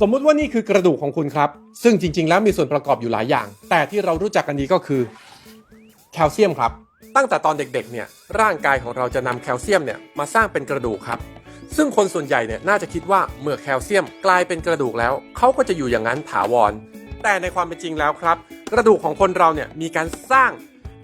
สมมุติว่านี่คือกระดูกของคุณครับ ซึ่งจริง ๆ แล้วมีส่วนประกอบอยู่หลายอย่าง แต่ที่เรารู้จักกันดีก็คือแคลเซียมครับ ตั้งแต่ตอนเด็กๆ เนี่ยร่างกายของเราจะนำแคลเซียมเนี่ยมาสร้างเป็นกระดูกครับ ซึ่งคนส่วนใหญ่เนี่ยน่าจะคิดว่าเมื่อแคลเซียมกลายเป็นกระดูกแล้วเขาก็จะอยู่อย่างนั้นถาวร แต่ในความเป็นจริงแล้วครับ กระดูกของคนเราเนี่ยมีการสร้าง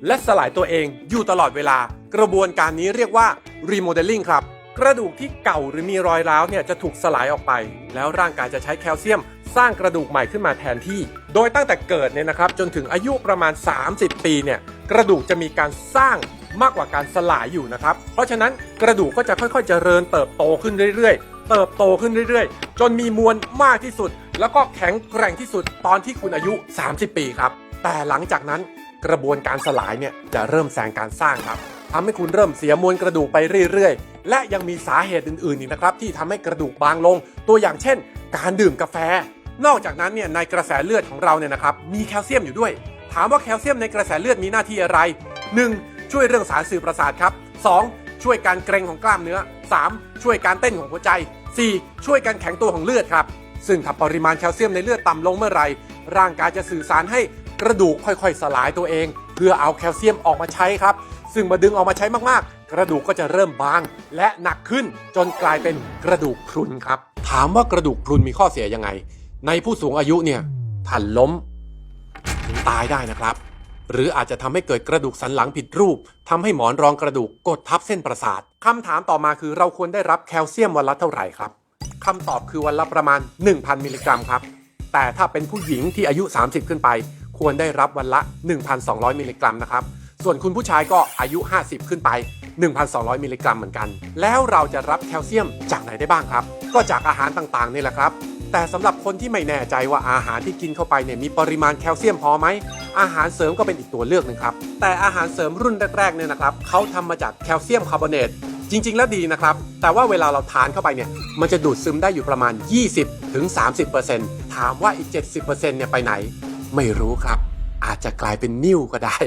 และสลายตัวเองอยู่ตลอดเวลา กระบวนการนี้เรียกว่า remodeling ครับ กระดูกที่เก่าหรือมีรอยร้าวเนี่ยจะถูกสลายออกไป แล้วร่างกายจะใช้แคลเซียม สร้างกระดูกใหม่ขึ้นมาแทนที่ โดยตั้งแต่เกิดเนี่ยนะครับจนถึงอายุประมาณ 30 ปีเนี่ยกระดูกจะมีการสร้างมากกว่าการสลายอยู่นะครับ เพราะฉะนั้นกระดูกก็จะค่อยๆ เจริญเติบโตขึ้นเรื่อยๆ เติบโตขึ้นเรื่อยๆ จนมีมวลมากที่สุด แล้วก็แข็งแกร่งที่สุดตอนที่คุณอายุ 30 ปีครับ แต่หลังจากนั้นกระบวนการสลายเนี่ยจะเริ่มแซงการสร้างครับทำให้คุณเริ่มเสียมวลกระดูกไปเรื่อยๆ และยังมีสาเหตุอื่นๆอีกนะครับที่ทำให้กระดูกบางลง ตัวอย่างเช่น การดื่มกาแฟ นอกจากนั้นเนี่ยในกระแสเลือดของเราเนี่ยนะครับมีแคลเซียมอยู่ด้วย ถามว่าแคลเซียมในกระแสเลือดมีหน้าที่อะไร 1. ช่วยเรื่องสารสื่อประสาทครับ 2. ช่วยการเกร็งของกล้ามเนื้อ 3. ช่วยการเต้นของหัวใจ 4. ช่วยการแข็งตัวของเลือดครับซึ่งถ้าปริมาณแคลเซียมในเลือดต่ำลงเมื่อไหร่ร่างกายจะสื่อสารให้กระดูกค่อยๆ สลายตัวเอง เพื่อเอาแคลเซียมออกมาใช้ครับ ซึ่งมาดึงออกมาใช้มาก กระดูกก็จะเริ่มบาง และหนักขึ้นจนกลายเป็นกระดูกพรุนครับ ถามว่ากระดูกพรุนมีข้อเสียยังไง ในผู้สูงอายุเนี่ยถ้าล้มถึงตายได้นะครับ หรืออาจจะทำให้เกิดกระดูกสันหลังผิดรูปทำให้หมอนรองกระดูกกดทับเส้นประสาทคำถามต่อมาคือเราควรได้รับแคลเซียมวันละเท่าไหร่ครับคำตอบคือวันละประมาณ 1,000 มิลลิกรัมครับ แต่ถ้าเป็นผู้หญิงที่อายุ 30 ขึ้นไป ควรได้รับวันละ 1,200 มิลลิกรัมนะครับ ส่วนคุณผู้ชายก็อายุ 50 ขึ้นไป 1,200 มิลลิกรัมเหมือนกัน แล้วเราจะรับแคลเซียมจากไหนได้บ้างครับ ก็จากอาหารต่างๆนี่แหละครับ แต่สำหรับคนที่ไม่แน่ใจว่าอาหารที่กินเข้าไปเนี่ยมีปริมาณแคลเซียมพอไหม อาหารเสริมก็เป็นอีกตัวเลือกหนึ่งครับ แต่อาหารเสริมรุ่นแรกๆเนี่ยนะครับเขาทำมาจากแคลเซียมคาร์บอเนตจริง ๆ แล้วดีนะครับ แต่ว่าเวลาเราทานเข้าไปเนี่ย มันจะดูดซึมได้อยู่ประมาณ 20-30%ถามว่าอีก 70%เนี่ยไปไหน ไม่รู้ครับ อาจจะกลายเป็นนิ่วก็ได้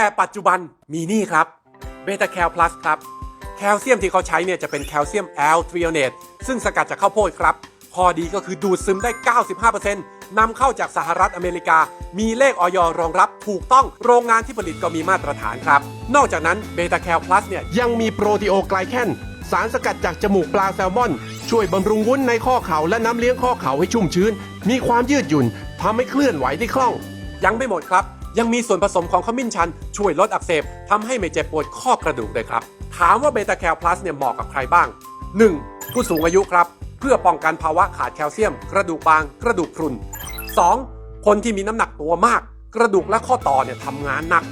แต่ปัจจุบันมีนี่ครับเบต้าแคลพลัสครับ แคลเซียมที่เขาใช้เนี่ยจะเป็นแคลเซียมแอลทริโอเนตซึ่งสกัดจากข้าวโพดครับ ข้อดีก็คือดูดซึมได้ 95%นำเข้าจากสหรัฐอเมริกา มีเลขออยรองรับถูกต้องโรงงานที่ผลิตก็มีมาตรฐานครับ นอกจากนั้นเบต้าแคลพลัสเนี่ยยังมีโปรตีโอไกลแคนสารสกัดจากจมูกปลาแซลมอน ช่วยบำรุงวุ้นในข้อเข่าและน้ำเลี้ยงข้อเข่าให้ชุ่มชื้น มีความยืดหยุ่นทำให้เคลื่อนไหวได้คล่อง ยังไม่หมดครับ ยังมีส่วนผสมของขมิ้นชัน ช่วยลดอักเสบทำให้ไม่เจ็บปวดข้อกระดูกเลยครับ ถามว่าเบต้าแคลพลัสเนี่ยเหมาะกับใครบ้าง 1. ผู้สูงอายุครับ เพื่อป้องกันภาวะขาดแคลเซียม กระดูกบาง กระดูกพรุน 2. คนที่มีน้ำหนักตัวมาก กระดูกและข้อต่อเนี่ยทำงานหนัก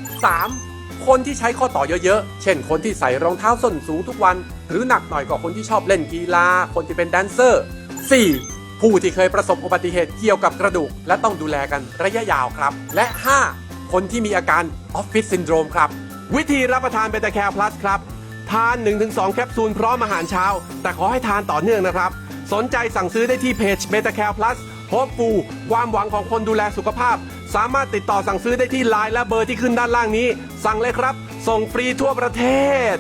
3. คนที่ใช้ข้อต่อเยอะๆ เช่น คนที่ใส่รองเท้าส้นสูงทุกวัน หรือหนักหน่อยกว่าคนที่ชอบเล่นกีฬา คนที่เป็นแดนเซอร์ 4. ผู้ที่เคยประสบอุบัติเหตุเกี่ยวกับกระดูก และต้องดูแลกันระยะยาวครับ และ 5. คนที่มีอาการออฟฟิศซินโดรมครับ วิธีรับประทานเบต้าแคลพลัสครับ ทาน 1-2 แคปซูลพร้อมอาหารเช้า แต่ขอให้ทานต่อเนื่องนะครับ สนใจสั่งซื้อได้ที่เพจเบต้าแคลพลัสโฮปฟูความหวังของคนดูแลสุขภาพ สามารถติดต่อสั่งซื้อได้ที่ไลน์และเบอร์ที่ขึ้นด้านล่างนี้ สั่งเลยครับ ส่งฟรีทั่วประเทศ